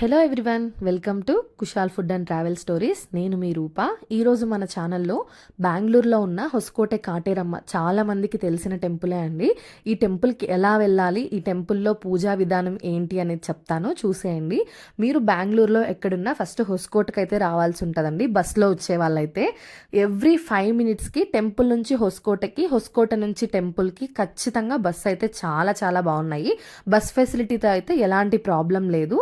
Hello everyone welcome to Kushal food and travel stories నేను మీ రూప. ఈరోజు మన ఛానల్లో బెంగళూరులో ఉన్న హొస్కోటె కాటేరమ్మ చాలా మందికి తెలిసిన టెంపులే అండి. ఈ టెంపుల్కి ఎలా వెళ్ళాలి? ఈ టెంపుల్లో పూజా విధానం ఏంటి అనేది చెప్తాను. చూసేయండి. మీరు బెంగళూరులో ఎక్కడున్నా ఫస్ట్ హొస్కోటకి అయితే రావాల్సి ఉంటుందండి. బస్సులో వచ్చే వాళ్ళైతే ఎవ్రీ ఫైవ్ మినిట్స్కి టెంపుల్ నుంచి హొస్కోటకి హొస్కోట నుంచి టెంపుల్కి ఖచ్చితంగా బస్ అయితే చాలా చాలా బాగున్నాయి. బస్ ఫెసిలిటీతో అయితే ఎలాంటి ప్రాబ్లం లేదు.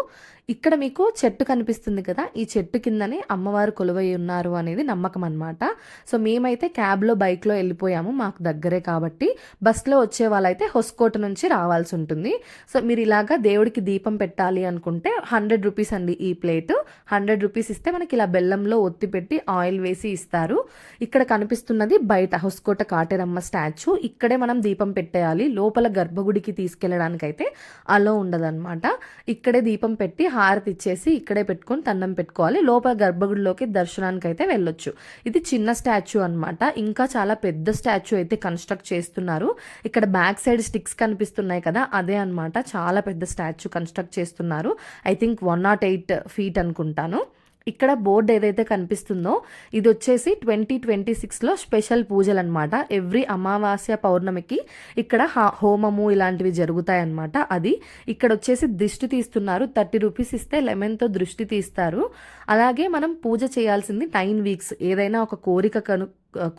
ఇక్కడ మీకు చెట్టు కనిపిస్తుంది కదా ఈ చెట్టు కిందనే అమ్మవారు కొలువై ఉన్నారు అనేది నమ్మకం అనమాట సో మేమైతే క్యాబ్లో బైక్లో వెళ్ళిపోయాము మాకు దగ్గరే కాబట్టి. బస్లో వచ్చే వాళ్ళైతే హొస్కోట నుంచి రావాల్సి ఉంటుంది. సో మీరు ఇలాగా దేవుడికి దీపం పెట్టాలి అనుకుంటే హండ్రెడ్ రూపీస్ అండి ఈ ప్లేట్. హండ్రెడ్ రూపీస్ ఇస్తే మనకి ఇలా బెల్లంలో ఒత్తి పెట్టి ఆయిల్ వేసి ఇస్తారు. ఇక్కడ కనిపిస్తున్నది బయట హొస్కోట కాటేరమ్మ స్టాచ్యూ. ఇక్కడే మనం దీపం పెట్టేయాలి. లోపల గర్భగుడికి తీసుకెళ్ళడానికైతే అలో ఉండదన్నమాట. ఇక్కడే దీపం పెట్టి హారతి ఇచ్చేసి ఇక్కడే పెట్టుకొని దండం పెట్టుకోవాలి. లోపల గర్భగుడిలోకి దర్శనానికి అయితే వెళ్ళొచ్చు. ఇది చిన్న స్టాచ్యూ అన్నమాట. ఇంకా చాలా పెద్ద స్టాచ్యూ అయితే కన్స్ట్రక్ట్ చేస్తున్నారు. ఇక్కడ బ్యాక్ సైడ్ స్టిక్స్ కనిపిస్తున్నాయి కదా అదే అన్నమాట. చాలా పెద్ద స్టాచ్యూ కన్స్ట్రక్ట్ చేస్తున్నారు. I think one not eight feet అనుకుంటాను. ఇక్కడ బోర్డు ఏదైతే కనిపిస్తుందో ఇది వచ్చేసి ట్వంటీ ట్వంటీ సిక్స్లో స్పెషల్ పూజలు అనమాట ఎవ్రీ అమావాస్య పౌర్ణమికి ఇక్కడ హోమము ఇలాంటివి జరుగుతాయన్నమాట. అది ఇక్కడ వచ్చేసి దిష్టి తీస్తున్నారు. థర్టీ రూపీస్ ఇస్తే లెమన్తో దృష్టి తీస్తారు. అలాగే మనం పూజ చేయాల్సింది నైన్ వీక్స్. ఏదైనా ఒక కోరిక కను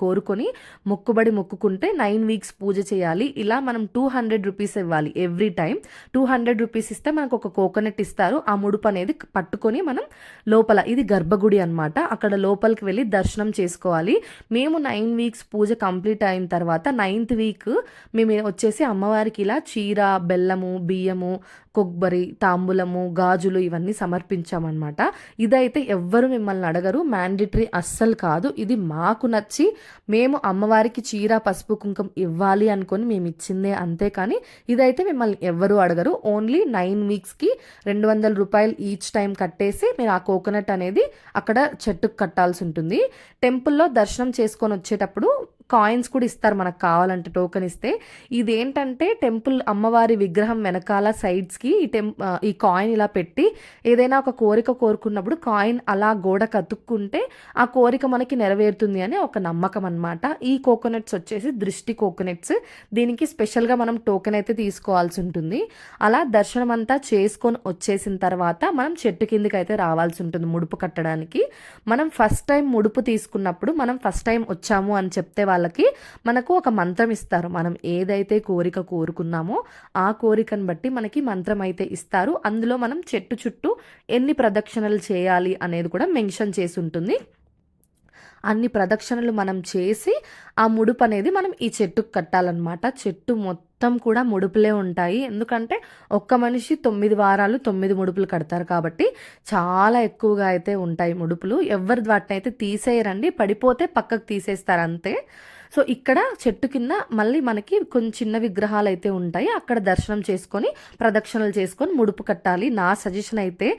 కోరుకొని మొక్కుబడి మొక్కుకుంటే నైన్ వీక్స్ పూజ చేయాలి. ఇలా మనం టూ హండ్రెడ్ రూపీస్ ఇవ్వాలి every time two hundred rupees ఇస్తే మనకు ఒక కోకోనట్ ఇస్తారు. ఆ ముడుపు అనేది పట్టుకొని మనం లోపల ఇది గర్భగుడి అనమాట అక్కడ లోపలికి వెళ్ళి దర్శనం చేసుకోవాలి. మేము నైన్ వీక్స్ పూజ కంప్లీట్ అయిన తర్వాత నైన్త్ వీక్ మేము వచ్చేసి అమ్మవారికి ఇలా చీర బెల్లము బియ్యము కొబ్బరి తాంబూలము గాజులు ఇవన్నీ సమర్పించామన్నమాట. ఇదైతే ఎవ్వరు మిమ్మల్ని అడగరు మ్యాండేటరీ అస్సలు కాదు. ఇది మాకు నచ్చి మేము అమ్మవారికి చీర పసుపు కుంకుమ ఇవ్వాలి అనుకొని మేము ఇచ్చిందే అంతే కానీ ఇదైతే మిమ్మల్ని ఎవ్వరూ అడగరు. ఓన్లీ నైన్ వీక్స్కి రెండు వందల రూపాయలు ఈచ్ టైం కట్టేసి మీరు ఆ కోకోనట్ అనేది అక్కడ చెట్టుకు కట్టాల్సి ఉంటుంది. టెంపుల్లో దర్శనం చేసుకొని వచ్చేటప్పుడు కాయిన్స్ కూడా ఇస్తారు మనకు కావాలంటే టోకెన్ ఇస్తే. ఇదేంటంటే టెంపుల్ అమ్మవారి విగ్రహం వెనకాల సైడ్స్కి ఈ టెం ఈ కాయిన్ ఇలా పెట్టి ఏదైనా ఒక కోరిక కోరుకున్నప్పుడు కాయిన్ అలా గోడ కతుక్కుంటే ఆ కోరిక మనకి నెరవేరుతుంది అని ఒక నమ్మకం అన్నమాట. ఈ కోకోనట్స్ వచ్చేసి దృష్టి కోకోనట్స్ దీనికి స్పెషల్గా మనం టోకెన్ అయితే తీసుకోవాల్సి ఉంటుంది. అలా దర్శనం అంతా చేసుకొని వచ్చేసిన తర్వాత మనం చెట్టు కిందకి అయితే రావాల్సి ఉంటుంది ముడుపు కట్టడానికి. మనం ఫస్ట్ టైం ముడుపు తీసుకున్నప్పుడు మనం ఫస్ట్ టైం వచ్చాము అని చెప్తే వాళ్ళకి మనకు ఒక మంత్రం ఇస్తారు. మనం ఏదైతే కోరిక కోరుకున్నామో ఆ కోరికను బట్టి మనకి మంత్రం అయితే ఇస్తారు. అందులో మనం చెట్టు చుట్టూ ఎన్ని ప్రదక్షిణలు చేయాలి అనేది కూడా మెన్షన్ చేసి ఉంటుంది. అన్ని ప్రదక్షిణలు మనం చేసి ఆ ముడుపు అనేది మనం ఈ చెట్టుకు కట్టాలన్నమాట. చెట్టు మొత్తం మొత్తం కూడా ముడుపులే ఉంటాయి. ఎందుకంటే ఒక్క మనిషి తొమ్మిది వారాలు తొమ్మిది ముడుపులు కడతారు కాబట్టి చాలా ఎక్కువగా అయితే ఉంటాయి ముడుపులు. ఎవరి వాటిని అయితే తీసేయరండి. పడిపోతే పక్కకు తీసేస్తారు అంతే. సో ఇక్కడ చెట్టు కింద మళ్ళీ మనకి కొన్ని చిన్న విగ్రహాలు అయితే ఉంటాయి. అక్కడ దర్శనం చేసుకొని ప్రదక్షిణలు చేసుకొని ముడుపు కట్టాలి. నా సజెషన్ అయితే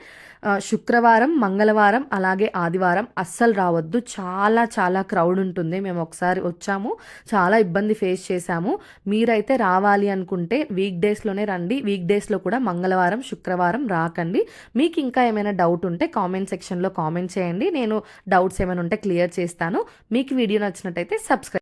శుక్రవారం మంగళవారం అలాగే ఆదివారం అస్సలు రావద్దు. చాలా చాలా క్రౌడ్ ఉంటుంది. మేము ఒకసారి వచ్చాము. చాలా ఇబ్బంది ఫేస్ చేశాము. మీరైతే రావాలి అనుకుంటే వీక్ డేస్లోనే రండి. వీక్ డేస్లో కూడా మంగళవారం శుక్రవారం రాకండి. మీకు ఇంకా ఏమైనా డౌట్ ఉంటే కామెంట్ సెక్షన్లో కామెంట్ చేయండి. నేను డౌట్స్ ఏమైనా ఉంటే క్లియర్ చేస్తాను. మీకు వీడియో నచ్చినట్టయితే సబ్స్క్రైబ్